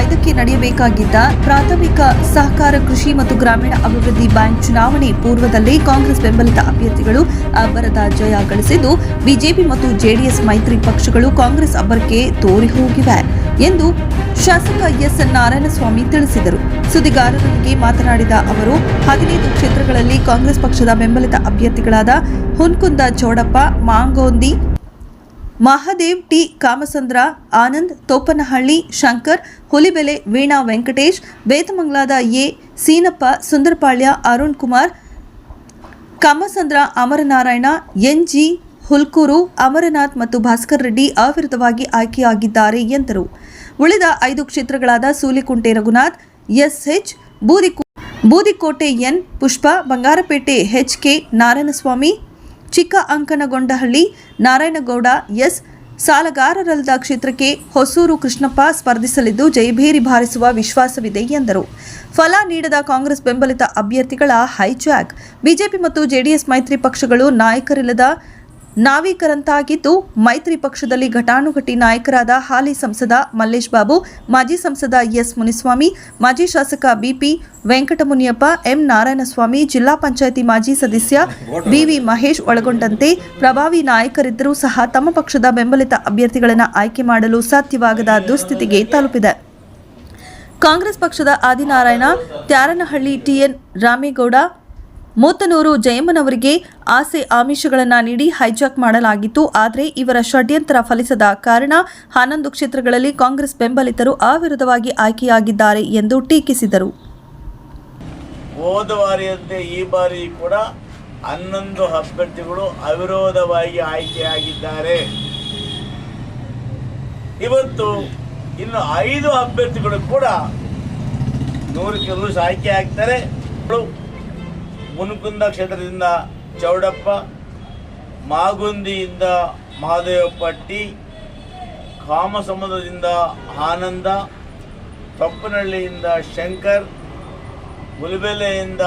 ಐದಕ್ಕೆ ನಡೆಯಬೇಕಾಗಿದ್ದ ಪ್ರಾಥಮಿಕ ಸಹಕಾರ ಕೃಷಿ ಮತ್ತು ಗ್ರಾಮೀಣ ಅಭಿವೃದ್ಧಿ ಬ್ಯಾಂಕ್ ಚುನಾವಣೆ ಪೂರ್ವದಲ್ಲೇ ಕಾಂಗ್ರೆಸ್ ಬೆಂಬಲಿತ ಅಭ್ಯರ್ಥಿಗಳು ಅಬ್ಬರದ ಜಯ ಗಳಿಸಿದ್ದು, ಬಿಜೆಪಿ ಮತ್ತು ಜೆಡಿಎಸ್ ಮೈತ್ರಿ ಪಕ್ಷಗಳು ಕಾಂಗ್ರೆಸ್ ಅಬ್ಬರಕ್ಕೆ ತೋರಿ ಹೋಗಿವೆ ಎಂದು ಶಾಸಕ ಎಸ್ ನಾರಾಯಣಸ್ವಾಮಿ ತಿಳಿಸಿದರು. ಸುದ್ದಿಗಾರರೊಂದಿಗೆ ಮಾತನಾಡಿದ ಅವರು, ಹದಿನೈದು ಕ್ಷೇತ್ರಗಳಲ್ಲಿ ಕಾಂಗ್ರೆಸ್ ಪಕ್ಷದ ಬೆಂಬಲಿತ ಅಭ್ಯರ್ಥಿಗಳಾದ ಹುನ್ಕುಂದ ಚೌಡಪ್ಪ, ಮಾಂಗೋಂದಿ ಮಹಾದೇವ್ ಟಿ. ಕಾಮಸಂದ್ರ, ಆನಂದ್ ತೋಪನಹಳ್ಳಿ, ಶಂಕರ್, ಹುಲಿಬೆಲೆ, ವೀಣಾ ವೆಂಕಟೇಶ್ ಬೇತಮಂಗಲದ ಎ. ಸೀನಪ್ಪ, ಸುಂದರಪಾಳ್ಯ, ಅರುಣ್ ಕುಮಾರ್, ಕಾಮಸಂದ್ರ, ಅಮರನಾರಾಯಣ ಎನ್ಜಿ ಹುಲ್ಕೂರು, ಅಮರನಾಥ್ ಮತ್ತು ಭಾಸ್ಕರ್ ರೆಡ್ಡಿ ಅವಿರೋಧವಾಗಿ ಆಯ್ಕೆಯಾಗಿದ್ದಾರೆ ಎಂದರು. ಉಳಿದ ಐದು ಕ್ಷೇತ್ರಗಳಾದ Sulikunte Raghunath SH Budiko, Budikote N. Pushpa, Bangarapete HK Narayanaswamy Chikka Ankanagondahalli Narayanagowda, S. ಸಾಲಗಾರರಲ್ಲದ ಕ್ಷೇತ್ರಕ್ಕೆ ಹೊಸೂರು ಕೃಷ್ಣಪ್ಪ ಸ್ಪರ್ಧಿಸಲಿದ್ದು ಜಯಭೇರಿ ಬಾರಿಸುವ ವಿಶ್ವಾಸವಿದೆ ಎಂದರು. ಫಲ ನೀಡದ ಕಾಂಗ್ರೆಸ್ ಬೆಂಬಲಿತ ಅಭ್ಯರ್ಥಿಗಳ ಹೈಜಾಕ್. ಬಿಜೆಪಿ ಮತ್ತು ಜೆಡಿಎಸ್ ಮೈತ್ರಿ ಪಕ್ಷಗಳು ನಾಯಕರಿಲ್ಲದ ನಾವೀಕರಂತಾಗಿದ್ದು ಮೈತ್ರಿ ಪಕ್ಷದಲ್ಲಿ ಘಟಾನುಘಟಿ ನಾಯಕರಾದ ಹಾಲಿ ಸಂಸದ ಮಲ್ಲೇಶ್ ಬಾಬು, ಮಾಜಿ ಸಂಸದ ಎಸ್ ಮುನಿಸ್ವಾಮಿ, ಮಾಜಿ ಶಾಸಕ ಬಿಪಿ ವೆಂಕಟಮುನಿಯಪ್ಪ, ಎಂ ನಾರಾಯಣಸ್ವಾಮಿ, ಜಿಲ್ಲಾ ಪಂಚಾಯಿತಿ ಮಾಜಿ ಸದಸ್ಯ ಬಿವಿ ಮಹೇಶ್ ಒಳಗೊಂಡಂತೆ ಪ್ರಭಾವಿ ನಾಯಕರಿದ್ದರೂ ಸಹ ತಮ್ಮ ಪಕ್ಷದ ಬೆಂಬಲಿತ ಅಭ್ಯರ್ಥಿಗಳನ್ನು ಆಯ್ಕೆ ಮಾಡಲು ಸಾಧ್ಯವಾಗದ ದುಸ್ಥಿತಿಗೆ ತಲುಪಿದೆ. ಕಾಂಗ್ರೆಸ್ ಪಕ್ಷದ ಆದಿನಾರಾಯಣ, ತ್ಯಾರನಹಳ್ಳಿ ಟಿಎನ್ ರಾಮೇಗೌಡ ಮೂತನೂರು ಜಯಮ್ಮನವರಿಗೆ ಆಸೆ ಆಮಿಷಗಳನ್ನು ನೀಡಿ ಹೈಜಾಕ್ ಮಾಡಲಾಗಿತ್ತು. ಆದರೆ ಇವರ ಷಡ್ಯಂತ್ರ ಫಲಿಸದ ಕಾರಣ ಹನ್ನೊಂದು ಕ್ಷೇತ್ರಗಳಲ್ಲಿ ಕಾಂಗ್ರೆಸ್ ಬೆಂಬಲಿತರು ಅವಿರೋಧವಾಗಿ ಆಯ್ಕೆಯಾಗಿದ್ದಾರೆ ಎಂದು ಟೀಕಿಸಿದರು. ಹೋದ ಬಾರಿಯಂತೆ ಈ ಬಾರಿ ಕೂಡ ಹನ್ನೊಂದು ಅಭ್ಯರ್ಥಿಗಳು ಅವಿರೋಧವಾಗಿ ಆಯ್ಕೆಯಾಗಿದ್ದಾರೆ. ಇವತ್ತು ಇನ್ನು ಐದು ಅಭ್ಯರ್ಥಿಗಳು ಕೂಡ ನೂರಕ್ಕೆ ನೂರು ಆಯ್ಕೆ ಆಗ್ತಾರೆ. ಮುನ್ಕುಂದ ಕ್ಷೇತ್ರದಿಂದ ಚೌಡಪ್ಪ, ಮಾಗುಂದಿಯಿಂದ ಮಹಾದೇವಪಟ್ಟಿ, ಕಾಮಸಮುದ್ರದಿಂದ ಆನಂದ, ತೊಪ್ಪನಹಳ್ಳಿಯಿಂದ ಶಂಕರ್ ಮುಲಬೆಲೆಯಿಂದ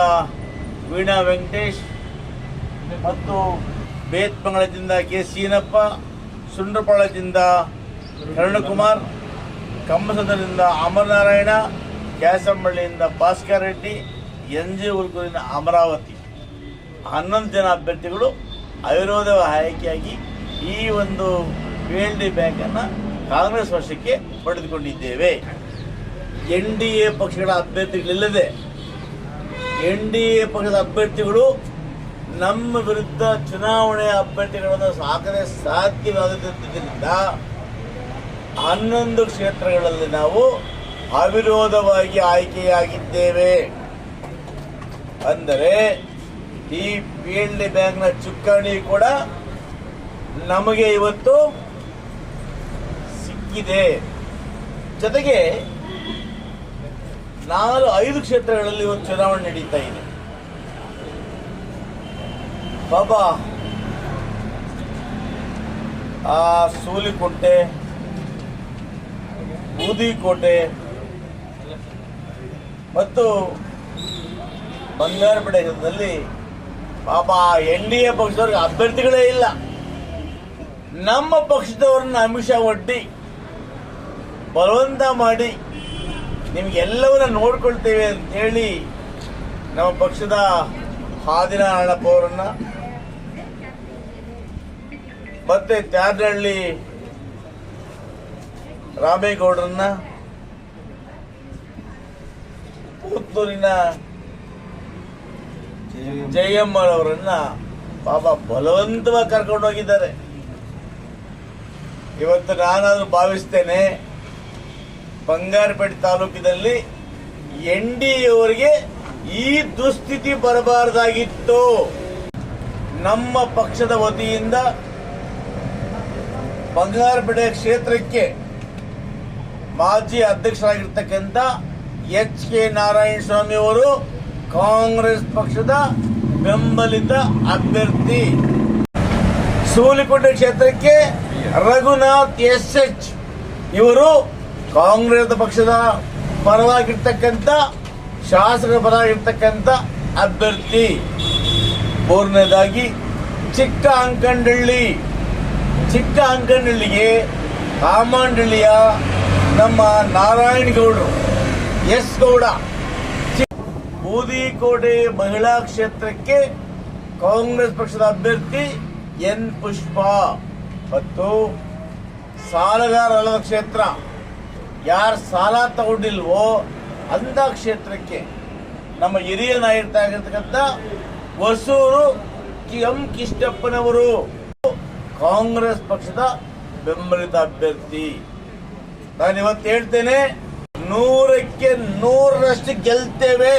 ವೀಣಾ ವೆಂಕಟೇಶ್ ಮತ್ತು ಬೇತ್ಮಂಗಳದಿಂದ ಕೆ ಸೀನಪ್ಪ, ಸುಂಡ್ರಪಾಳದಿಂದ ಕರುಣಕುಮಾರ್ ಕಮ್ಮಸಂದ್ರದಿಂದ ಅಮರನಾರಾಯಣ ಕ್ಯಾಸಂಬಳ್ಳಿಯಿಂದ ಭಾಸ್ಕರ್ ರೆಡ್ಡಿ ಎನ್ ಜಿ ಉಲ್ಕೂರಿನ ಅಮರಾವತಿ. ಹನ್ನೊಂದು ಜನ ಅಭ್ಯರ್ಥಿಗಳು ಅವಿರೋಧ ಆಯ್ಕೆಯಾಗಿ ಈ ಒಂದು ಪಿ ಎಲ್ ಡಿ ಬ್ಯಾಂಕನ್ನು ಕಾಂಗ್ರೆಸ್ ವರ್ಷಕ್ಕೆ ಪಡೆದುಕೊಂಡಿದ್ದೇವೆ. ಎನ್ ಡಿ ಎ ಪಕ್ಷಗಳ ಅಭ್ಯರ್ಥಿಗಳಿಲ್ಲದೆ ಎನ್ ಡಿ ಎ ಪಕ್ಷದ ಅಭ್ಯರ್ಥಿಗಳು ನಮ್ಮ ವಿರುದ್ಧ ಚುನಾವಣೆ ಅಭ್ಯರ್ಥಿಗಳನ್ನು ಸಾಕದೆ ಸಾಧ್ಯವಾಗದಿದ್ದರಿಂದ ಹನ್ನೊಂದು ಕ್ಷೇತ್ರಗಳಲ್ಲಿ ನಾವು ಅವಿರೋಧವಾಗಿ ಆಯ್ಕೆಯಾಗಿದ್ದೇವೆ. ಅಂದರೆ ಈ ಪಿ ಎಲ್ ಡಿ ಬ್ಯಾಂಕ್ನ ಚುಕ್ಕಾಣಿ ಕೂಡ ನಮಗೆ ಇವತ್ತು ಸಿಕ್ಕಿದೆ. ಜೊತೆಗೆ ನಾಲ್ಕು ಐದು ಕ್ಷೇತ್ರಗಳಲ್ಲಿ ಇವತ್ತು ಚುನಾವಣೆ ನಡೀತಾ ಇದೆ. ಬಾಬಾ, ಆ ಸೂಲಿಕೋಟೆ, ಬೂದಿಕೋಟೆ ಮತ್ತು ಬಂಗಾರಪೇಟೆ ಕ್ಷೇತ್ರದಲ್ಲಿ ಪಾಪ ಎನ್ ಡಿ ಎ ಪಕ್ಷದವ್ರಿಗೆ ಅಭ್ಯರ್ಥಿಗಳೇ ಇಲ್ಲ. ನಮ್ಮ ಪಕ್ಷದವ್ರನ್ನ ಅಮಿಷ ಒಡ್ಡಿ, ಬಲವಂತ ಮಾಡಿ ನಿಮ್ಗೆಲ್ಲವನ್ನ ನೋಡ್ಕೊಳ್ತೇವೆ ಅಂತ ಹೇಳಿ ನಮ್ಮ ಪಕ್ಷದ ಹಾದಿನಾರಾಯಣಪ್ಪ ಅವರನ್ನ ಮತ್ತೆ ತ್ಯಾರನಹಳ್ಳಿ ರಾಮೇಗೌಡರನ್ನ ಪುತ್ತೂರಿನ ಜಯಮ್ಮನವರನ್ನ ಪಾಪ ಬಲವಂತವಾಗಿ ಕರ್ಕೊಂಡು ಹೋಗಿದ್ದಾರೆ. ಇವತ್ತು ನಾನಾದ್ರೂ ಭಾವಿಸ್ತೇನೆ, ಬಂಗಾರಪೇಟೆ ತಾಲೂಕಿನಲ್ಲಿ ಎನ್ ಡಿ ಅವರಿಗೆ ಈ ದುಸ್ಥಿತಿ ಬರಬಾರ್ದಾಗಿತ್ತು. ನಮ್ಮ ಪಕ್ಷದ ವತಿಯಿಂದ ಬಂಗಾರಪೇಟೆ ಕ್ಷೇತ್ರಕ್ಕೆ ಮಾಜಿ ಅಧ್ಯಕ್ಷರಾಗಿರ್ತಕ್ಕಂಥ ಎಚ್ ಕೆ ನಾರಾಯಣ ಸ್ವಾಮಿ ಅವರು ಕಾಂಗ್ರೆಸ್ ಪಕ್ಷದ ಬೆಂಬಲಿತ ಅಭ್ಯರ್ಥಿ. ಸೂಲಿಕೋಟೆ ಕ್ಷೇತ್ರಕ್ಕೆ ರಘುನಾಥ್ ಎಸ್ ಎಚ್. ಇವರು ಕಾಂಗ್ರೆಸ್ ಪಕ್ಷದ ಪರವಾಗಿರ್ತಕ್ಕಂಥ, ಶಾಸಕರ ಪರವಾಗಿರ್ತಕ್ಕಂಥ ಅಭ್ಯರ್ಥಿ. ಮೂರನೇದಾಗಿ ಚಿಕ್ಕ ಅಂಕಂಡಳ್ಳಿ ಚಿಕ್ಕ ಅಂಕಂಡಳ್ಳಿಗೆ ಕಾಮಂಡಳ್ಳಿಯ ನಮ್ಮ ನಾರಾಯಣಗೌಡರು ಎಸ್ ಗೌಡ. ಬೂದಿಕೋಟೆ ಮಹಿಳಾ ಕ್ಷೇತ್ರಕ್ಕೆ ಕಾಂಗ್ರೆಸ್ ಪಕ್ಷದ ಅಭ್ಯರ್ಥಿ ಎನ್ ಪುಷ್ಪ. ಮತ್ತು ಸಾಲಗಾರರ ಕ್ಷೇತ್ರ, ಯಾರು ಸಾಲ ತಗೊಂಡಿಲ್ವೋ ಅಂಥ ಕ್ಷೇತ್ರಕ್ಕೆ ನಮ್ಮ ಹಿರಿಯ ನಾಯಕರಾಗಿರ್ತಕ್ಕಂಥ ಹೊಸೂರು ಎಂ ಕಿಷ್ಟಪ್ಪನವರು ಕಾಂಗ್ರೆಸ್ ಪಕ್ಷದ ಬೆಂಬಲಿತ ಅಭ್ಯರ್ಥಿ. ನಾನು ಇವತ್ತು ಹೇಳ್ತೇನೆ, ನೂರಕ್ಕೆ ನೂರರಷ್ಟು ಗೆಲ್ತೇವೆ.